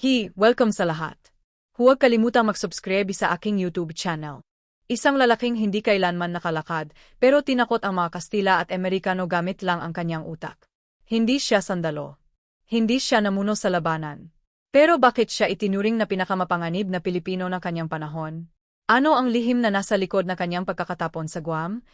Hi, welcome sa lahat. Huwag kalimutang mag-subscribe sa aking YouTube channel. Isang lalaking hindi kailanman nakalakad, pero tinakot ang mga Kastila at Amerikano gamit lang ang kanyang utak. Hindi siya sandalo. Hindi siya namuno sa labanan. Pero bakit siya itinuring na pinakamapanganib na Pilipino ng kanyang panahon? Ano ang lihim na nasa likod na kanyang pagkakatapon sa Guam?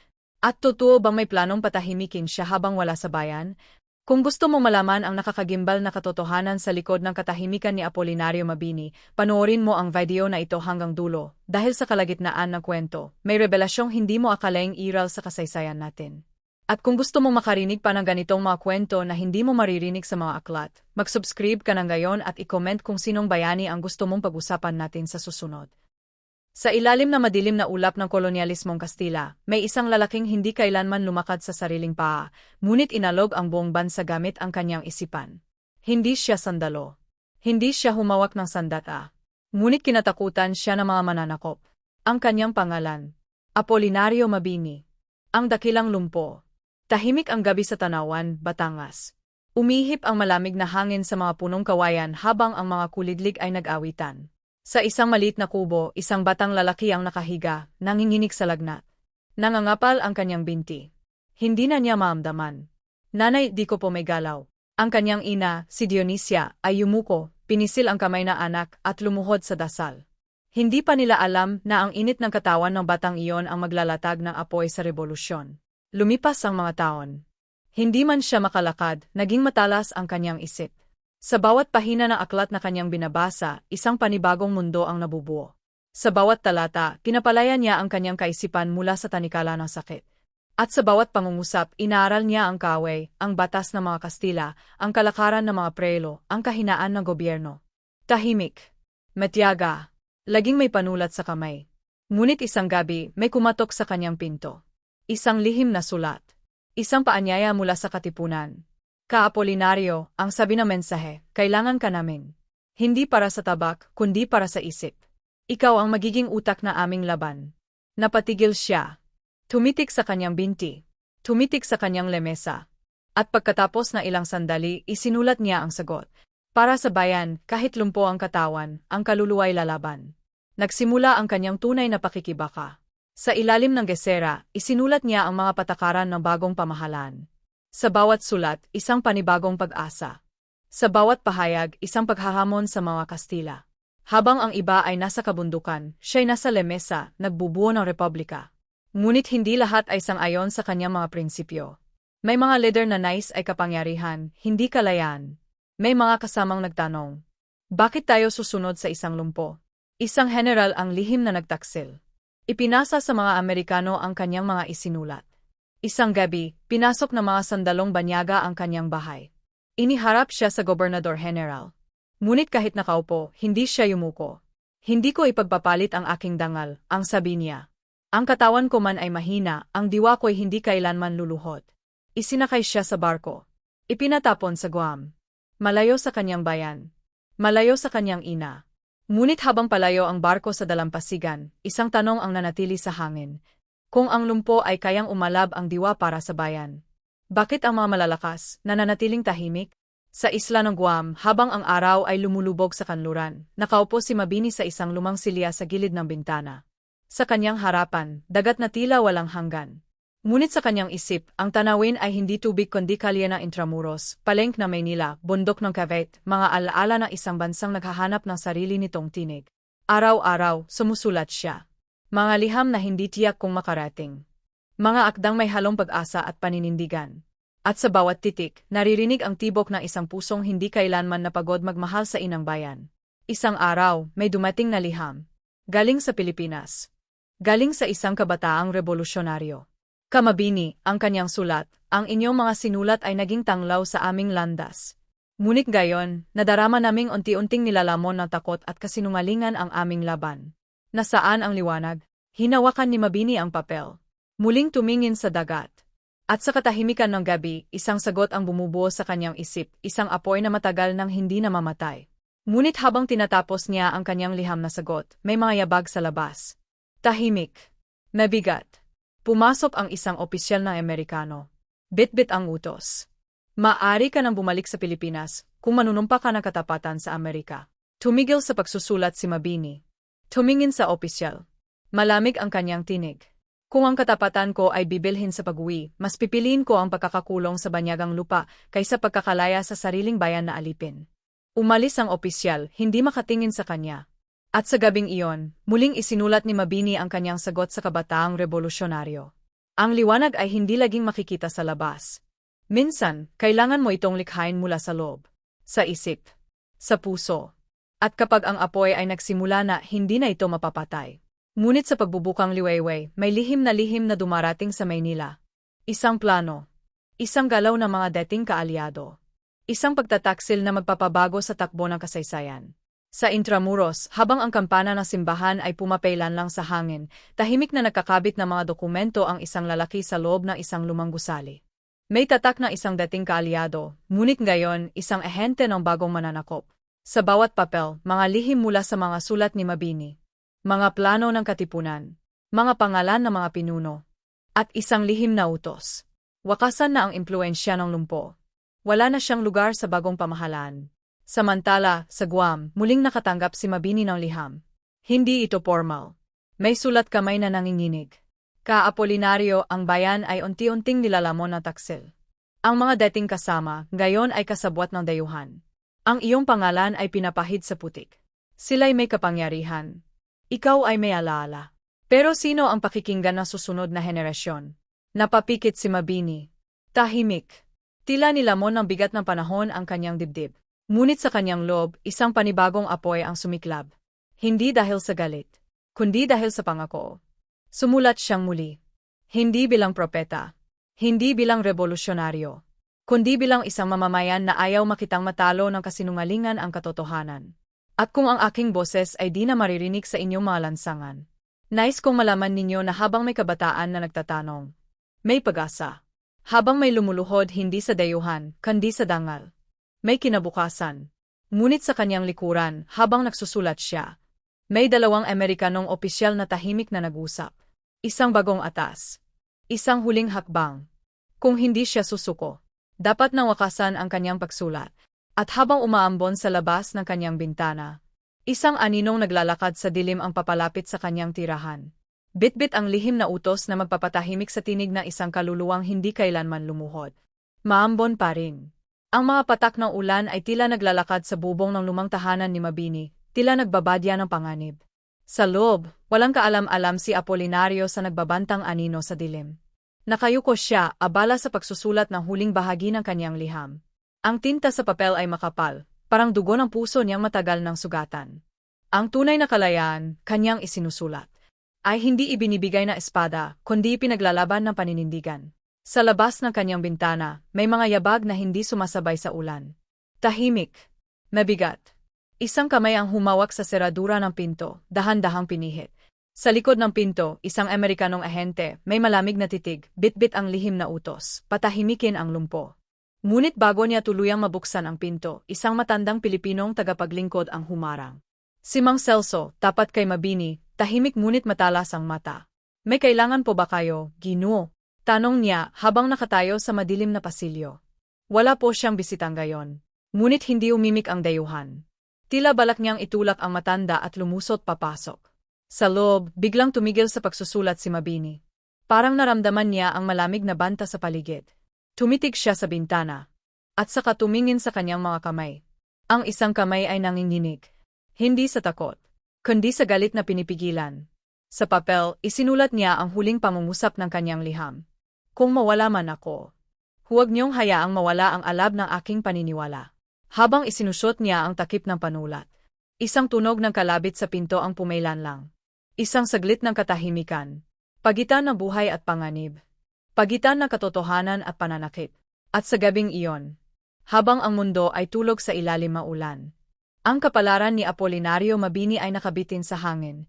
At totoo bang may planong patahimikin siya habang wala sa bayan? Kung gusto mo malaman ang nakakagimbal na katotohanan sa likod ng katahimikan ni Apolinario Mabini, panoorin mo ang video na ito hanggang dulo, dahil sa kalagitnaan ng kwento, may revelasyong hindi mo akalaing iral sa kasaysayan natin. At kung gusto mo makarinig pa ng ganitong mga kwento na hindi mo maririnig sa mga aklat, mag-subscribe ka na ngayon at i-comment kung sinong bayani ang gusto mong pag-usapan natin sa susunod. Sa ilalim na madilim na ulap ng kolonyalismong Kastila, may isang lalaking hindi kailanman lumakad sa sariling paa, ngunit inalog ang buong bansa gamit ang kanyang isipan. Hindi siya sandalo. Hindi siya humawak ng sandata. Ngunit kinatakutan siya ng mga mananakop. Ang kanyang pangalan, Apolinario Mabini. Ang dakilang lumpo. Tahimik ang gabi sa Tanawan, Batangas. Umihip ang malamig na hangin sa mga punong kawayan habang ang mga kulidlig ay nag-awitan. Sa isang maliit na kubo, isang batang lalaki ang nakahiga, nanginginig sa lagnat. Nangangapal ang kanyang binti. Hindi na niya maamdaman. Nanay, di ko po may galaw. Ang kanyang ina, si Dionisia, ay yumuko, pinisil ang kamay na anak at lumuhod sa dasal. Hindi pa nila alam na ang init ng katawan ng batang iyon ang maglalatag ng apoy sa revolusyon. Lumipas ang mga taon. Hindi man siya makalakad, naging matalas ang kanyang isip. Sa bawat pahina ng aklat na kanyang binabasa, isang panibagong mundo ang nabubuo. Sa bawat talata, pinapalayan niya ang kanyang kaisipan mula sa tanikala ng sakit. At sa bawat pangungusap, inaaral niya ang kaway, ang batas ng mga Kastila, ang kalakaran ng mga prelo, ang kahinaan ng gobyerno. Tahimik. Metiaga. Laging may panulat sa kamay. Ngunit isang gabi, may kumatok sa kanyang pinto. Isang lihim na sulat. Isang paanyaya mula sa katipunan. Ka-Apolinario, ang sabi ng mensahe, kailangan ka namin. Hindi para sa tabak, kundi para sa isip. Ikaw ang magiging utak na aming laban. Napatigil siya. Tumitik sa kanyang binti. Tumitik sa kanyang lemesa. At pagkatapos na ilang sandali, isinulat niya ang sagot. Para sa bayan, kahit lumpo ang katawan, ang kaluluway lalaban. Nagsimula ang kanyang tunay na pakikibaka. Sa ilalim ng gesera, isinulat niya ang mga patakaran ng bagong pamahalaan. Sa bawat sulat, isang panibagong pag-asa. Sa bawat pahayag, isang paghahamon sa mga Kastila. Habang ang iba ay nasa kabundukan, siya'y nasa lemesa, nagbubuo ng republika. Ngunit hindi lahat ay sang-ayon sa kanyang mga prinsipyo. May mga leader na nais ay kapangyarihan, hindi kalayaan. May mga kasamang nagtanong, bakit tayo susunod sa isang lumpo? Isang general ang lihim na nagtaksil. Ipinasa sa mga Amerikano ang kanyang mga isinulat. Isang gabi, pinasok ng mga sandalong banyaga ang kanyang bahay. Iniharap siya sa Gobernador General. Ngunit kahit nakaupo, hindi siya yumuko. Hindi ko ipagpapalit ang aking dangal, ang sabi niya. Ang katawan ko man ay mahina, ang diwa ko'y hindi kailanman luluhod. Isinakay siya sa barko. Ipinatapon sa Guam. Malayo sa kanyang bayan. Malayo sa kanyang ina. Ngunit habang palayo ang barko sa dalampasigan, isang tanong ang nanatili sa hangin, kung ang lumpo ay kayang umalab ang diwa para sa bayan. Bakit ang mga malalakas, nananatiling tahimik? Sa isla ng Guam, habang ang araw ay lumulubog sa kanluran, nakaupo si Mabini sa isang lumang silya sa gilid ng bintana. Sa kanyang harapan, dagat na tila walang hanggan. Ngunit sa kanyang isip, ang tanawin ay hindi tubig kundi kalye ng Intramuros, palengk na Maynila, bundok ng Cavite, mga alaala ng isang bansang naghahanap ng sarili nitong tinig. Araw-araw, sumusulat siya. Mga liham na hindi tiyak kung makarating. Mga akdang may halong pag-asa at paninindigan. At sa bawat titik, naririnig ang tibok ng isang pusong hindi kailanman napagod magmahal sa inang bayan. Isang araw, may dumating na liham. Galing sa Pilipinas. Galing sa isang kabataang revolusyonaryo. Kamabini, ang kanyang sulat, ang inyong mga sinulat ay naging tanglaw sa aming landas. Ngunit gayon, nadarama naming unti-unting nilalamon ng takot at kasinungalingan ang aming laban. Nasaan ang liwanag? Hinawakan ni Mabini ang papel. Muling tumingin sa dagat. At sa katahimikan ng gabi, isang sagot ang bumubuo sa kanyang isip, isang apoy na matagal nang hindi namamatay. Ngunit habang tinatapos niya ang kanyang liham na sagot, may mga yabag sa labas. Tahimik. Mabigat. Pumasok ang isang opisyal na Amerikano. Bitbit ang utos. Maari ka nang bumalik sa Pilipinas kung manunumpa ka ng katapatan sa Amerika. Tumigil sa pagsusulat si Mabini. Tumingin sa opisyal. Malamig ang kanyang tinig. Kung ang katapatan ko ay bibilhin sa pag-uwi, mas pipiliin ko ang pagkakakulong sa banyagang lupa kaysa pagkakalaya sa sariling bayan na alipin. Umalis ang opisyal, hindi makatingin sa kanya. At sa gabing iyon, muling isinulat ni Mabini ang kanyang sagot sa kabataang revolusyonaryo. Ang liwanag ay hindi laging makikita sa labas. Minsan, kailangan mo itong likhain mula sa loob, sa isip, sa puso. At kapag ang apoy ay nagsimula na, hindi na ito mapapatay. Ngunit sa pagbubukang liwayway, may lihim na lihim na dumarating sa Maynila. Isang plano. Isang galaw ng mga dating kaalyado. Isang pagtataksil na magpapabago sa takbo ng kasaysayan. Sa Intramuros, habang ang kampana ng simbahan ay pumapailan lang sa hangin, tahimik na nakakabit ng mga dokumento ang isang lalaki sa loob ng isang lumang gusali. May tatak ng isang dating kaalyado, ngunit ngayon, isang ahente ng bagong mananakop. Sa bawat papel, mga lihim mula sa mga sulat ni Mabini mga plano ng katipunan, mga pangalan ng mga pinuno, at isang lihim na utos. Wakasan na ang impluensya ng lumpo. Wala na siyang lugar sa bagong pamahalaan. Samantala, sa Guam, muling nakatanggap si Mabini ng liham. Hindi ito formal. May sulat kamay na nanginginig. Ka-Apolinaryo, ang bayan ay unti-unting nilalamon na taksil. Ang mga dating kasama, gayon ay kasabwat ng dayuhan. Ang iyong pangalan ay pinapahid sa putik. Sila'y may kapangyarihan, ikaw ay may alaala. Pero sino ang pakikinggan ng susunod na henerasyon? Napapikit si Mabini. Tahimik. Tila nilamon ng bigat ng panahon ang kanyang dibdib. Ngunit sa kanyang loob, isang panibagong apoy ang sumiklab. Hindi dahil sa galit, kundi dahil sa pangako. Sumulat siyang muli. Hindi bilang propeta. Hindi bilang revolusyonaryo. Kundi bilang isang mamamayan na ayaw makitang matalo ng kasinungalingan ang katotohanan. At kung ang aking boses ay di na maririnig sa inyong mga lansangan. Nice kong malaman ninyo na habang may kabataan na nagtatanong. May pag-asa. Habang may lumuluhod hindi sa dayuhan, kundi sa dangal. May kinabukasan. Ngunit sa kanyang likuran, habang nagsusulat siya, may dalawang Amerikanong opisyal na tahimik na nag-usap. Isang bagong atas. Isang huling hakbang. Kung hindi siya susuko, dapat nawakasan ang kanyang pagsulat. At habang umaambon sa labas ng kanyang bintana, isang aninong naglalakad sa dilim ang papalapit sa kanyang tirahan. Bitbit ang lihim na utos na magpapatahimik sa tinig ng isang kaluluwang hindi kailanman lumuhod. Maambon pa rin. Ang mga patak ng ulan ay tila naglalakad sa bubong ng lumang tahanan ni Mabini, tila nagbabadya ng panganib. Sa loob, walang kaalam-alam si Apolinario sa nagbabantang anino sa dilim. Nakayuko siya, abala sa pagsusulat ng huling bahagi ng kanyang liham. Ang tinta sa papel ay makapal, parang dugo ng puso niyang matagal ng sugatan. Ang tunay na kalayaan, kanyang isinusulat, ay hindi ibinibigay na espada, kundi pinaglalaban ng paninindigan. Sa labas ng kanyang bintana, may mga yabag na hindi sumasabay sa ulan. Tahimik. Mabigat. Isang kamay ang humawak sa seradura ng pinto, dahan-dahang pinihit. Sa likod ng pinto, isang Amerikanong ahente, may malamig na titig, bit-bit ang lihim na utos, patahimikin ang lumpo. Ngunit bago niya tuluyang mabuksan ang pinto, isang matandang Pilipinong tagapaglingkod ang humarang. Si Mang Celso, tapat kay Mabini, tahimik ngunit matalas ang mata. May kailangan po ba kayo, Ginoo? Tanong niya habang nakatayo sa madilim na pasilyo. Wala po siyang bisitang gayon. Ngunit hindi umimik ang dayuhan. Tila balak niyang itulak ang matanda at lumusot papasok. Sa loob, biglang tumigil sa pagsusulat si Mabini. Parang naramdaman niya ang malamig na banta sa paligid. Tumitig siya sa bintana. At saka tumingin sa kanyang mga kamay. Ang isang kamay ay nanginginig. Hindi sa takot, kundi sa galit na pinipigilan. Sa papel, isinulat niya ang huling pangungusap ng kanyang liham. Kung mawala man ako, huwag niyong hayaang mawala ang alab ng aking paniniwala. Habang isinusot niya ang takip ng panulat. Isang tunog ng kalabit sa pinto ang pumailan lang. Isang saglit ng katahimikan. Pagitan ng buhay at panganib pagitan ng katotohanan at pananakit. At sa gabing iyon, habang ang mundo ay tulog sa ilalim maulan, ang kapalaran ni Apolinario Mabini ay nakabitin sa hangin.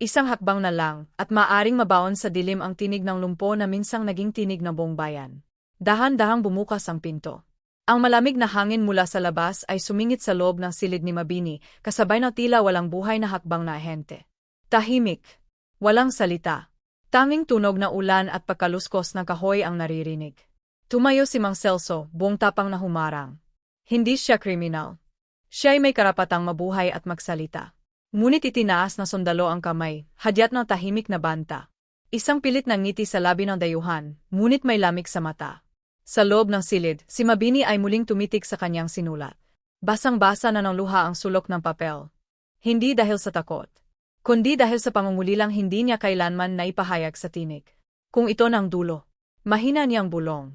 Isang hakbang na lang, at maaring mabaon sa dilim ang tinig ng lumpo na minsang naging tinig ng buong bayan. Dahan-dahang bumukas ang pinto. Ang malamig na hangin mula sa labas ay sumingit sa loob ng silid ni Mabini, kasabay ng tila walang buhay na hakbang na ahente. Tahimik. Walang salita. Tanging tunog na ulan at pagkaluskos ng kahoy ang naririnig. Tumayo si Mang Celso, buong tapang na humarang. Hindi siya kriminal. Siya ay may karapatang mabuhay at magsalita. Ngunit itinaas na sundalo ang kamay, hadyat ng tahimik na banta. Isang pilit ng ngiti sa labi ng dayuhan, ngunit may lamig sa mata. Sa loob ng silid, si Mabini ay muling tumitik sa kanyang sinulat. Basang-basa na ng luha ang sulok ng papel. Hindi dahil sa takot, kundi dahil sa pangungulilang hindi niya kailanman naipahayag sa tinig. Kung ito ng dulo, mahina niyang bulong.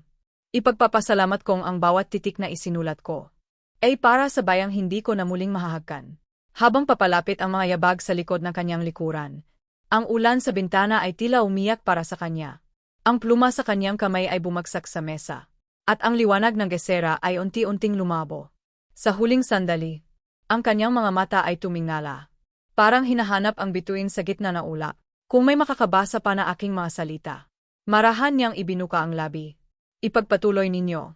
Ipagpapasalamat kong ang bawat titik na isinulat ko. Ay para sa bayang hindi ko na muling mahahagkan. Habang papalapit ang mga yabag sa likod ng kanyang likuran, ang ulan sa bintana ay tila umiyak para sa kanya. Ang pluma sa kanyang kamay ay bumagsak sa mesa. At ang liwanag ng gesera ay unti-unting lumabo. Sa huling sandali, ang kanyang mga mata ay tumingala. Parang hinahanap ang bituin sa gitna na ulap. Kung may makakabasa pa na aking mga salita. Marahan niyang ibinuka ang labi. Ipagpatuloy ninyo.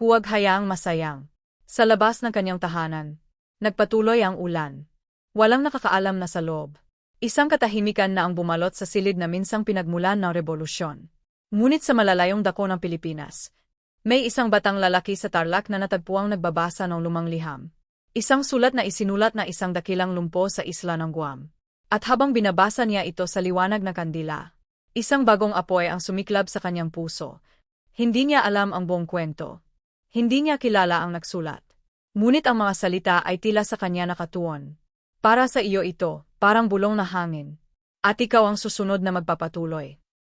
Huwag hayaang masayang. Sa labas ng kanyang tahanan, nagpatuloy ang ulan. Walang nakakaalam na sa loob. Isang katahimikan na ang bumalot sa silid na minsang pinagmulan ng rebolusyon. Ngunit sa malalayong dako ng Pilipinas, may isang batang lalaki sa Tarlac na natagpuang nagbabasa ng lumang liham. Isang sulat na isinulat na isang dakilang lumpo sa isla ng Guam. At habang binabasa niya ito sa liwanag na kandila, isang bagong apoy ang sumiklab sa kanyang puso. Hindi niya alam ang buong kwento. Hindi niya kilala ang nagsulat. Ngunit ang mga salita ay tila sa kanya nakatuon. Para sa iyo ito, parang bulong na hangin. At ikaw ang susunod na magpapatuloy.